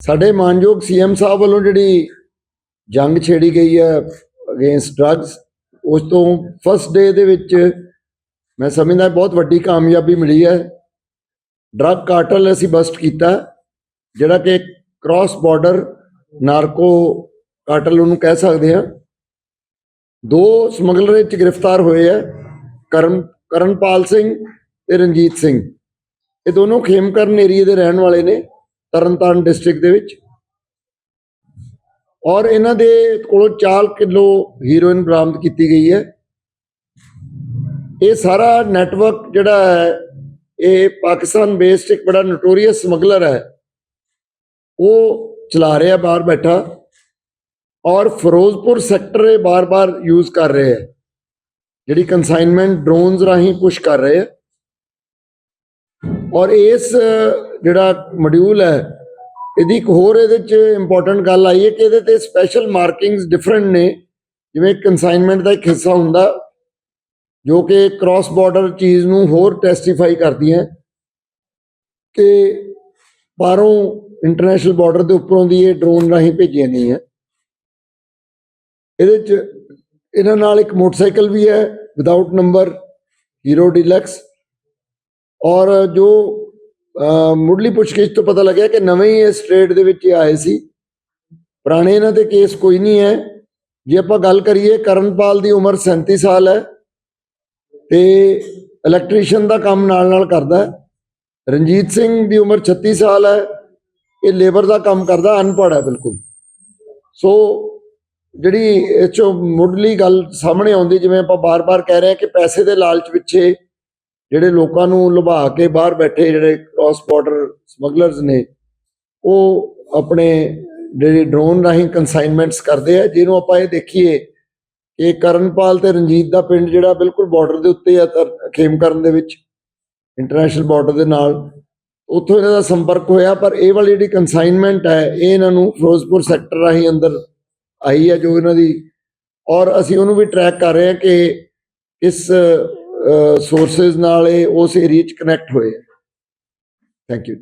ਸਾਡੇ ਮਾਨਯੋਗ ਸੀਐਮ ਸਾਹਿਬ ਵੱਲੋਂ ਜਿਹੜੀ ਜੰਗ ਛੇੜੀ ਗਈ ਹੈ ਅਗੇਂਸਟ ਡਰੱਗਸ ਉਸ ਤੋਂ ਫਸਟ ਡੇ ਦੇ ਵਿੱਚ ਮੈਂ ਸਮਝਦਾ ਬਹੁਤ ਵੱਡੀ ਕਾਮਯਾਬੀ ਮਿਲੀ ਹੈ। ਡਰੱਗ ਕਾਰਟਲ ਅਸੀਂ ਬਸਟ ਕੀਤਾ, ਜਿਹੜਾ ਕਿ ਕ੍ਰਾਸ ਬਾਰਡਰ ਨਾਰਕੋ ਕਾਰਟਲ ਉਹਨੂੰ ਕਹਿ ਸਕਦੇ ਹਾਂ। ਦੋ ਸਮਗਲਰ ਵਿੱਚ ਗ੍ਰਿਫਤਾਰ ਹੋਏ ਹੈ, ਕਰਨ, ਕਰਨਪਾਲ ਸਿੰਘ ਤੇ ਰਣਜੀਤ ਸਿੰਘ। ਇਹ ਦੋਨੋਂ ਖੇਮਕਰਨ ਏਰੀਏ ਦੇ ਰਹਿਣ ਵਾਲੇ ਨੇ। ਤਰਨਤਾਰਨ ਡਿਸਟ੍ਰਿਕਟ ਦੇ ਵਿੱਚ। ਔਰ ਇਹਨਾਂ ਦੇ ਕੋਲੋਂ 4 ਕਿਲੋ ਹੀਰੋਇਨ ਬਰਾਮਦ ਕੀਤੀ ਗਈ ਹੈ। ਇਹ ਸਾਰਾ ਨੈਟਵਰਕ ਜਿਹੜਾ ਹੈ, ਇਹ ਪਾਕਿਸਤਾਨ ਬੇਸਡ ਇੱਕ ਬੜਾ ਨੋਟੋਰੀਅਸ ਸਮਗਲਰ ਹੈ। ਉਹ ਚਲਾ ਰਿਹਾ ਬਾਹਰ ਬੈਠਾ ਔਰ ਫਿਰੋਜ਼ਪੁਰ ਸੈਕਟਰ ਇਹ ਬਾਰ-ਬਾਰ ਯੂਜ਼ ਕਰ ਰਹੇ ਹੈ। ਜਿਹੜੀ ਕਨਸਾਈਨਮੈਂਟ ਡਰੋਨਸ ਰਾਹੀਂ ਪੁਸ਼ ਕਰ ਰਹੇ ਹੈ। ਔਰ ਇਸ ਜਿਹੜਾ ਮੋਡਿਊਲ ਹੈ, ਇਹਦੀ ਇੱਕ ਹੋਰ ਇਹਦੇ ਚ ਇੰਪੋਰਟੈਂਟ ਗੱਲ ਆਈ ਹੈ ਕਿ ਇਹਦੇ ਤੇ ਸਪੈਸ਼ਲ ਮਾਰਕਿੰਗਸ ਡਿਫਰੈਂਟ ਨੇ। ਜਿਵੇਂ ਕਨਸਾਈਨਮੈਂਟ ਦਾ ਇੱਕ ਹਿੱਸਾ ਹੁੰਦਾ, ਜੋ ਕਿ ਕ੍ਰਾਸ ਬਾਰਡਰ ਚੀਜ਼ ਨੂੰ ਹੋਰ ਟੈਸਟੀਫਾਈ ਕਰਦੀਆਂ ਕਿ ਬਾਹਰੋਂ ਇੰਟਰਨੈਸ਼ਨਲ ਬਾਰਡਰ ਦੇ ਉੱਪਰੋਂ ਦੀ ਇਹ ਡਰੋਨ ਰਾਹੀਂ ਭੇਜੀਆਂ ਗਈਆਂ। ਇਹਦੇ ਚ ਇਹਨਾਂ ਨਾਲ ਇੱਕ ਮੋਟਰਸਾਈਕਲ ਵੀ ਹੈ ਵਿਦਆਊਟ ਨੰਬਰ ਹੀਰੋ ਡਿਲੈਕਸ ਔਰ ਜੋ ਮੁੱਢਲੀ ਪੁੱਛਗਿੱਛ ਤੋਂ ਪਤਾ ਲੱਗਿਆ ਕਿ ਨਵੇਂ ਹੀ ਇਸ ਟ੍ਰੇਡ ਦੇ ਵਿੱਚ ਇਹ ਆਏ ਸੀ। ਪੁਰਾਣੇ ਇਹਨਾਂ ਤੇ ਕੇਸ ਕੋਈ ਨਹੀਂ ਹੈ। ਜੇ ਆਪਾਂ ਗੱਲ ਕਰੀਏ, ਕਰਨਪਾਲ ਦੀ ਉਮਰ 37 ਸਾਲ ਹੈ ਤੇ ਇਲੈਕਟ੍ਰੀਸ਼ੀਅਨ ਦਾ ਕੰਮ ਨਾਲ ਨਾਲ ਕਰਦਾ ਹੈ। ਰਣਜੀਤ ਸਿੰਘ ਦੀ ਉਮਰ 36 ਸਾਲ ਹੈ। ਇਹ ਲੇਬਰ ਦਾ ਕੰਮ ਕਰਦਾ, ਅਨਪੜ੍ਹ ਹੈ ਬਿਲਕੁਲ। ਸੋ ਜਿਹੜੀ ਇਹ ਚੋਂ ਮੁੱਢਲੀ ਗੱਲ ਸਾਹਮਣੇ ਆਉਂਦੀ, ਜਿਵੇਂ ਆਪਾਂ ਬਾਰ-ਬਾਰ ਕਹਿ ਰਹੇ ਹਾਂ ਕਿ ਪੈਸੇ ਦੇ ਲਾਲਚ ਪਿੱਛੇ ਜਿਹੜੇ ਲੋਕਾਂ ਨੂੰ ਲੁਭਾ ਕੇ ਬਾਹਰ ਬੈਠੇ ਜਿਹੜੇ ਕ੍ਰਾਸ ਬਾਰਡਰ ਸਮਗਲਰਸ ਨੇ, ਉਹ ਆਪਣੇ ਜਿਹੜੇ ਡਰੋਨ ਰਾਹੀਂ ਕਨਸਾਈਨਮੈਂਟਸ ਕਰਦੇ ਆ, ਜਿਹਨੂੰ ਆਪਾਂ ਇਹ ਦੇਖੀਏ ਕਿ ਕਰਨਪਾਲ ਤੇ ਰਣਜੀਤ ਦਾ ਪਿੰਡ ਜਿਹੜਾ ਬਿਲਕੁਲ ਬਾਰਡਰ ਦੇ ਉੱਤੇ ਆ ਤਰ- ਖੇਮਕਰਨ ਦੇ ਵਿੱਚ ਇੰਟਰਨੈਸ਼ਨਲ ਬਾਰਡਰ ਦੇ ਨਾਲ, ਉੱਥੋਂ ਇਹਨਾਂ ਦਾ ਸੰਪਰਕ ਹੋਇਆ, ਪਰ ਇਹ ਵਾਲੀ ਜਿਹੜੀ ਕਨਸਾਈਨਮੈਂਟ ਹੈ, ਇਹ ਇਹਨਾਂ ਨੂੰ ਫਿਰੋਜ਼ਪੁਰ ਸੈਕਟਰ ਰਾਹੀਂ ਅੰਦਰ ਆਈ ਹੈ ਜੋ ਇਹਨਾਂ ਦੀ, ਔਰ ਅਸੀਂ ਉਹਨੂੰ ਵੀ ਟਰੈਕ ਕਰ ਰਹੇ ਹਾਂ ਕਿ ਇਸ ਸੋਰਸਸ ਨਾਲ ਇਹ ਉਸ ਏਰੀਆ ਚ ਕਨੈਕਟ ਹੋਏ ਥੈਂਕ ਯੂ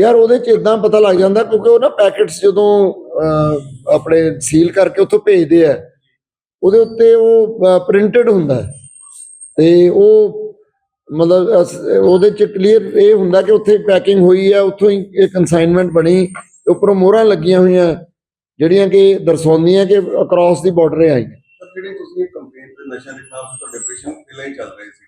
ਯਾਰ ਉਹਦੇ ਚ ਇਦਾਂ ਪਤਾ ਲੱਗ ਜਾਂਦਾ ਕਿਉਂਕਿ ਉਹ ਨਾ ਪੈਕੇਟਸ ਜਦੋਂ ਆਪਣੇ ਸੀਲ ਕਰਕੇ ਉੱਥੋਂ ਭੇਜਦੇ ਆ ਉਹਦੇ ਉੱਤੇ ਉਹ ਪ੍ਰਿੰਟਡ ਹੁੰਦਾ। ਤੇ ਉਹ ਮਤਲਬ ਉਹਦੇ ਚ ਕਲੀਅਰ ਇਹ ਹੁੰਦਾ ਕਿ ਉੱਥੇ ਪੈਕਿੰਗ ਹੋਈ ਹੈ ਉੱਥੋਂ ਹੀ ਇਹ ਕਨਸਾਈਨਮੈਂਟ ਬਣੀ ਉੱਪਰੋਂ ਮੋਹਰਾਂ ਲੱਗੀਆਂ ਹੋਈਆਂ। ਜਿਹੜੀਆਂ ਕਿ ਦਰਸਾਉਂਦੀਆਂ ਕਿ ਅਕ੍ਰੋਸ ਦੀ ਬਾਰਡਰ ਸਰ ਜਿਹੜੀ ਤੁਸੀਂ ਕੰਪੇਨ ਤੇ ਨਸ਼ਾ ਦੇ ਖਿਲਾਫ ਤੁਹਾਡੇ ਆਪਰੇਸ਼ਨ ਪਹਿਲਾਂ ਹੀ ਚੱਲ ਰਹੇ ਸੀਗੇ?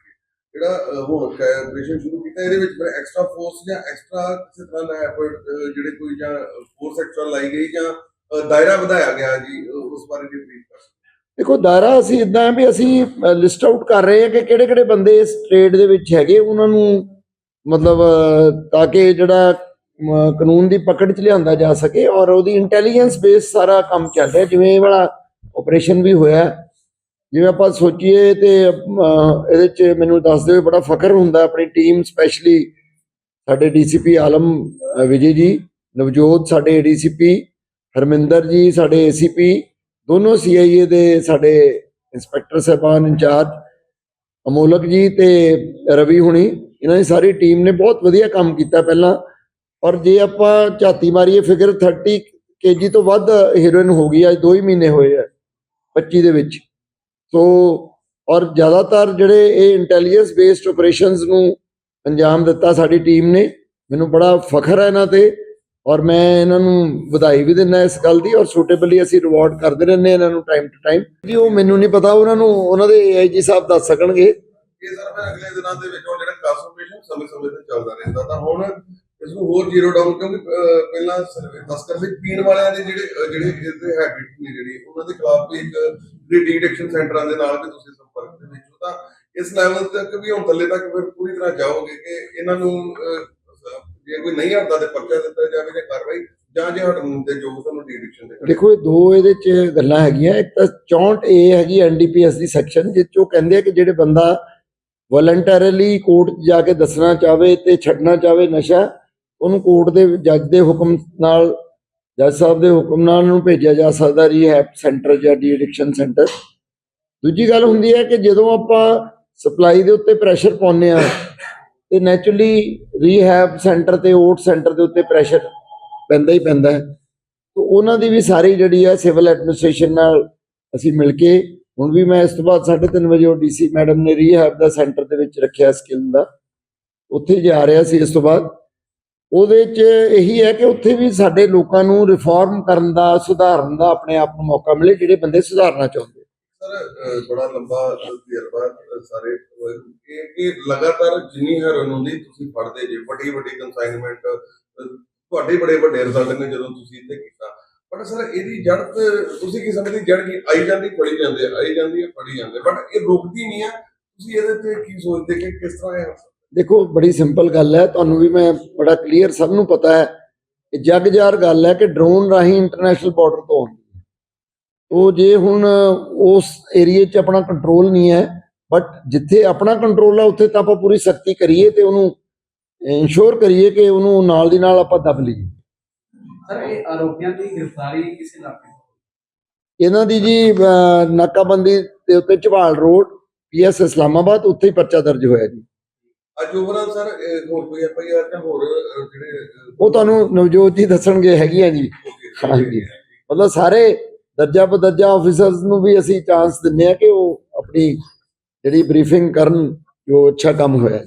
ਜਿਹੜਾ ਹੁਣ ਆਪਰੇਸ਼ਨ ਸ਼ੁਰੂ ਕੀਤਾ ਇਹਦੇ ਵਿੱਚ ਫਿਰ ਐਕਸਟਰਾ ਫੋਰਸ ਜਾਂ ਐਕਸਟਰਾ ਕਿਸੇ ਤਰ੍ਹਾਂ ਦਾ ਅਹ, ਜਿਹੜੇ ਕੋਈ ਜਾਂ ਫੋਰਸ ਐਕਸਟਰਾ ਲਾਈ ਗਈ ਜਾਂ ਦਾਇਰਾ ਵਧਾਇਆ ਗਿਆ ਜੀ ਉਸ ਬਾਰੇ ਜੀ ਬਰੀਫ ਕਰ ਸਕਦੇ ਦੇਖੋ ਦਾਇਰਾ ਅਸੀਂ ਇਦਾਂ ਵੀ ਅਸੀਂ ਲਿਸਟ ਆਊਟ ਕਰ ਰਹੇ ਹਾਂ ਕਿ ਕਿਹੜੇ ਕਿਹੜੇ ਬੰਦੇ ਇਸ ਟ੍ਰੇਡ ਦੇ ਵਿੱਚ ਹੈਗੇ ਉਹਨਾਂ ਨੂੰ ਮਤਲਬ ਤਾਂ ਕਿ ਜਿਹੜਾ ਕਾਨੂੰਨ ਦੀ ਪਕੜ 'ਚ ਲਿਆਂਦਾ ਜਾ ਸਕੇ ਔਰ ਉਹਦੀ ਇੰਟੈਲੀਜੈਂਸ ਬੇਸ ਸਾਰਾ ਕੰਮ ਚੱਲ ਰਿਹਾ ਜਿਵੇਂ ਇਹ ਵਾਲਾ ਆਪਰੇਸ਼ਨ ਵੀ ਹੋਇਆ ਜਿਵੇਂ ਆਪਾਂ ਸੋਚੀਏ ਤੇ ਇਹਦੇ 'ਚ ਮੈਨੂੰ ਦੱਸਦੇ ਹੋਏ ਬੜਾ ਫਖਰ ਹੁੰਦਾ ਆਪਣੀ ਟੀਮ ਸਪੈਸ਼ਲੀ ਸਾਡੇ ਡੀਸੀਪੀ ਆਲਮ ਵਿਜੇ ਜੀ, ਨਵਜੋਤ ਸਾਡੇ ਏਡੀਸੀਪੀ ਹਰਮਿੰਦਰ ਜੀ ਸਾਡੇ ਏਸੀਪੀ ਦੋਨੋਂ ਸੀਆਈਏ ਦੇ ਸਾਡੇ ਇੰਸਪੈਕਟਰ ਸਾਹਿਬਾਨ ਇੰਚਾਰਜ, ਅਮੋਲਕ ਜੀ ਤੇ ਰਵੀ ਹੁਣੀ, ਇਹਨਾਂ ਦੀ ਸਾਰੀ ਟੀਮ ਨੇ ਬਹੁਤ ਵਧੀਆ ਕੰਮ ਕੀਤਾ ਪਹਿਲਾਂ। ਔਰ ਜੇ ਆਪਾਂ ਝਾਤੀ ਮਾਰੀਏ ਫਿਗਰ 30 ਕੇਜੀ ਤੋਂ ਵੱਧ ਹੀਰੋਇਨ ਹੋ ਗਈ, ਅੱਜ 2 ਹੀ ਮਹੀਨੇ ਹੋਏ ਆ 25 ਦੇ ਵਿੱਚ। ਸੋ, ਔਰ ਜ਼ਿਆਦਾਤਰ ਜਿਹੜੇ ਇਹ ਇੰਟੈਲੀਜੈਂਸ ਬੇਸਡ ਆਪਰੇਸ਼ਨਸ ਨੂੰ ਅੰਜਾਮ ਦਿੱਤਾ ਸਾਡੀ ਟੀਮ ਨੇ, ਮੈਨੂੰ ਬੜਾ ਫਖਰ ਹੈ ਇਹਨਾਂ ਤੇ, ਔਰ ਮੈਂ ਇਹਨਾਂ ਨੂੰ ਵਧਾਈ ਵੀ ਦਿੰਦਾ ਇਸ ਗੱਲ ਦੀ, ਔਰ ਸੂਟੇਬਲੀ ਅਸੀਂ ਰਿਵਾਰਡ ਕਰਦੇ ਰਹਿੰਦੇ ਇਹਨਾਂ ਨੂੰ ਟਾਈਮ ਟੂ ਟਾਈਮ ਜੀ ਉਹ ਮੈਨੂੰ ਨਹੀਂ ਪਤਾ, ਉਹਨਾਂ ਨੂੰ, ਉਹਨਾਂ ਦੇ ਏਆਈਜੀ ਸਾਹਿਬ ਦੱਸ ਸਕਣਗੇ। ਇਹ ਸਰ ਫਿਰ ਅਗਲੇ ਦਿਨਾਂ ਦੇ ਵਿੱਚ, ਉਹ ਜਿਹੜਾ ਕਾਸ ਸਮੇਂ ਸਮੇਂ ਤੇ ਚੱਲਦਾ ਰਹਿੰਦਾ, ਤਾਂ ਹੁਣ ਇਸ ਨੂੰ ਹੋਰ ਜ਼ੀਰੋ ਡਾਊਨ ਕਿਉਂਕਿ ਪਹਿਲਾਂ ਸਰਵੇ ਤਸਕਰ ਦੇ ਪੀਣ ਵਾਲਿਆਂ ਦੇ ਜਿਹੜੇ ਜਿਹੜੇ ਇਹਦੇ ਹੈਬਿਟ ਨੇ ਜਿਹੜੀ, ਉਹਨਾਂ ਦੇ ਖਿਲਾਫ ਵੀ ਇੱਕ ਡੀਟੈਕਸ਼ਨ ਸੈਂਟਰਾਂ ਦੇ ਨਾਲ ਵੀ ਤੁਸੀਂ ਸੰਪਰਕ ਦੇ ਵਿੱਚ ਹੋ ਤਾਂ ਇਸ ਲੈਵਲ ਤੱਕ ਵੀ ਹੁਣ ਥੱਲੇ ਤੱਕ ਫਿਰ ਪੂਰੀ ਤਰ੍ਹਾਂ ਜਾਓਗੇ ਕਿ ਇਹਨਾਂ ਨੂੰ ਜੇ ਕੋਈ ਨਹੀਂ ਹਟਦਾ ਤੇ ਪਰਚਾ ਦਿੱਤਾ ਜਾਵੇ ਜਾਂ ਕਾਰਵਾਈ, ਜਾਂ ਜੇ ਹਟਣ ਦੇ ਯੋਗ ਤੁਹਾਨੂੰ ਡੀਟੈਕਸ਼ਨ ਦੇ ਦੇਖੋ, ਇਹ ਦੋ ਇਹਦੇ ਚ ਗੱਲਾਂ ਹੈਗੀਆਂ। ਇੱਕ ਤਾਂ 64 ਏ ਹੈਗੀ ਐਨਡੀਪੀਐਸ ਦੀ ਸੈਕਸ਼ਨ ਜਿਸ 'ਚ ਕਹਿੰਦੇ ਆ ਕਿ ਜਿਹੜੇ ਬੰਦਾ ਵਲੰਟਰਲੀ ਕੋਰਟ ਜਾ ਕੇ ਦੱਸਣਾ ਚਾਹਵੇ ਤੇ ਛੱਡਣਾ ਚਾਹਵੇ ਨਸ਼ਾ ਉਹਨੂੰ ਕੋਰਟ ਦੇ ਜੱਜ ਦੇ ਹੁਕਮ ਨਾਲ, ਜੱਜ ਸਾਹਿਬ ਦੇ ਹੁਕਮ ਨਾਲ ਉਹਨੂੰ ਭੇਜਿਆ ਜਾ ਸਕਦਾ ਰੀਹੈਬ ਸੈਂਟਰ ਜਾਂ ਡੀ ਐਡਿਕਸ਼ਨ ਸੈਂਟਰ। ਦੂਜੀ ਗੱਲ ਹੁੰਦੀ ਹੈ ਕਿ ਜਦੋਂ ਆਪਾਂ ਸਪਲਾਈ ਦੇ ਉੱਤੇ ਪ੍ਰੈਸ਼ਰ ਪਾਉਂਦੇ ਆ ਤੇ ਨੈਚੁਰਲੀ ਰੀਹੈਬ ਸੈਂਟਰ ਤੇ ਓਟ ਸੈਂਟਰ ਦੇ ਉੱਤੇ ਪ੍ਰੈਸ਼ਰ ਪੈਂਦਾ ਹੀ ਪੈਂਦਾ ਹੈ। ਤੇ ਉਹਨਾਂ ਦੀ ਵੀ ਸਾਰੀ ਜਿਹੜੀ ਹੈ ਸਿਵਲ ਐਡਮਿਨਿਸਟ੍ਰੇਸ਼ਨ ਨਾਲ ਅਸੀਂ ਮਿਲ ਕੇ, ਹੁਣ ਵੀ ਮੈਂ ਇਸ ਤੋਂ ਬਾਅਦ 3:30 ਵਜੇ ਉਹ ਡੀਸੀ ਮੈਡਮ ਨੇ ਰੀਹੈਬ ਦਾ ਸੈਂਟਰ ਦੇ ਵਿੱਚ ਰੱਖਿਆ ਸਕਿੱਲ ਦਾ। ਉੱਥੇ ਜਾ ਰਿਹਾ ਸੀ ਇਸ ਤੋਂ ਬਾਅਦ। ਉਹਦੇ 'ਚ ਇਹੀ ਹੈ ਕਿ ਉੱਥੇ ਵੀ ਸਾਡੇ ਲੋਕਾਂ ਨੂੰ ਰਿਫਾਰਮ ਕਰਨ ਦਾ ਸੁਧਾਰਨ ਦਾ ਆਪਣੇ ਆਪ ਨੂੰ ਮੌਕਾ ਮਿਲੇ ਜਿਹੜੇ ਬੰਦੇ ਸੁਧਾਰਨਾ ਚਾਹੁੰਦੇ। ਸਰ ਬੜਾ ਲੰਬਾ ਤਜਰਬਾ ਸਾਰੇ ਇਹ ਕਿ ਲਗਾਤਾਰ ਜਿੰਨੀ ਹੈਰੋਇਨ ਤੁਸੀਂ ਫੜਦੇ ਜੇ ਵੱਡੀ ਵੱਡੀ ਕੰਸਾਈਨਮੈਂਟ ਤੁਹਾਡੇ ਬੜੇ ਵੱਡੇ ਰਿਜ਼ਲਟ ਨੇ ਜਦੋਂ ਤੁਸੀਂ ਇੱਥੇ ਕੀਤਾ। ਬਟ ਸਰ ਇਹਦੀ ਜੜ ਤੁਸੀਂ ਕੀ ਸਮਝਦੇ ਜੜ ਕੀ ਆਈ ਜਾਂਦੀ ਫੜੀ ਜਾਂਦੇ ਆ, ਆਈ ਜਾਂਦੀ ਹੈ ਫੜੀ ਜਾਂਦੇ? ਬਟ ਇਹ ਰੁਕਦੀ ਨਹੀਂ ਆ ਤੁਸੀਂ ਇਹਦੇ ਤੇ ਕੀ ਸੋਚਦੇ ਕਿ ਕਿਸ ਤਰ੍ਹਾਂ ਇਹ ਦੇਖੋ ਬੜੀ ਸਿੰਪਲ ਗੱਲ ਹੈ ਤੁਹਾਨੂੰ ਵੀ ਮੈਂ ਬੜਾ ਕਲੀਅਰ ਸਭ ਨੂੰ ਪਤਾ ਹੈ ਇਹ ਜੱਗ ਜਾਰ ਗੱਲ ਹੈ ਕਿ ਡਰੋਨ ਰਾਹੀਂ ਇੰਟਰਨੈਸ਼ਨਲ ਬਾਰਡਰ ਤੋਂ ਆਉਂਦੀ ਹੈ। ਉਹ ਜੇ ਹੁਣ ਉਸ ਏਰੀਏ 'ਚ ਆਪਣਾ ਕੰਟਰੋਲ ਨਹੀਂ ਹੈ ਬਟ ਜਿੱਥੇ ਆਪਣਾ ਕੰਟਰੋਲ ਹੈ ਉੱਥੇ ਤਾਂ ਆਪਾਂ ਪੂਰੀ ਸਖਤੀ ਕਰੀਏ ਤੇ ਉਹਨੂੰ ਇਨਸ਼ੋਰ ਕਰੀਏ ਕਿ ਉਹਨੂੰ ਨਾਲ ਦੀ ਨਾਲ ਆਪਾਂ ਦਬ ਲਈਏ। ਸਰ ਇਹ ਆਰੋਪੀਆਂ ਦੀ ਗ੍ਰਿਫਤਾਰੀ ਕਿਸੇ ਇਲਾਕੇ ਤੋਂ ਹੋਈ? ਇਹਨਾਂ ਦੀ ਜੀ ਨਾਕਾਬੰਦੀ ਦੇ ਉੱਤੇ ਝਵਾਲ ਰੋਡ ਪੀਐਸ ਇਸਲਾਮਾਬਾਦ ਉੱਥੇ ਹੀ ਪਰਚਾ ਦਰਜ ਹੋਇਆ ਜੀ। ਅੱਜ ਓਵਰਆਲ ਸਰ ਹੋਰ ਕੋਈ ਐਫਆਈਆਰ ਜਾਂ ਹੋਰ ਅਹ, ਜਿਹੜੇ ਅਹ, ਉਹ ਤੁਹਾਨੂੰ ਨਵਜੋਤ ਜੀ ਦੱਸਣਗੇ ਹੈਗੀਆਂ ਜੀ। ਹਾਂਜੀ। ਮਤਲਬ ਸਾਰੇ ਦਰਜਾ ਬਦਰਜਾ ਆਫੀਸਰਸ ਨੂੰ ਵੀ ਅਸੀਂ ਚਾਂਸ ਦਿੰਨੇ ਆ ਕਿ ਉਹ ਆਪਣੀ ਜਿਹੜੀ ਬਰੀਫਿੰਗ ਕਰਨ ਜੋ ਅੱਛਾ ਕੰਮ ਹੋਇਆ।